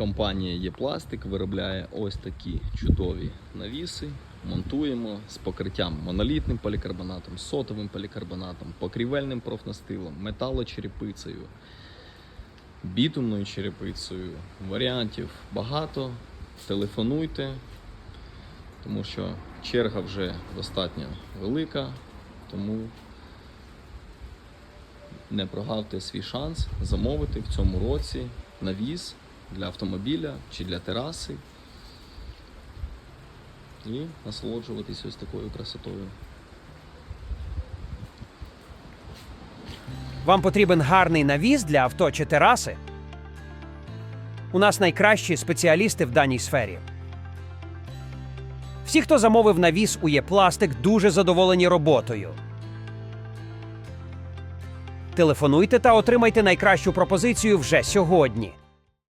Компанія Єпластик виробляє ось такі чудові навіси. Монтуємо з покриттям монолітним полікарбонатом, сотовим полікарбонатом, покрівельним профнастилом, металочерепицею, бітумною черепицею. Варіантів багато. Телефонуйте, тому що черга вже достатньо велика, тому не прогавте свій шанс замовити в цьому році навіс для автомобіля чи для тераси і насолоджуватись ось такою красотою. Вам потрібен гарний навіс для авто чи тераси? У нас найкращі спеціалісти в даній сфері. Всі, хто замовив навіс у Єпластик, дуже задоволені роботою. Телефонуйте та отримайте найкращу пропозицію вже сьогодні.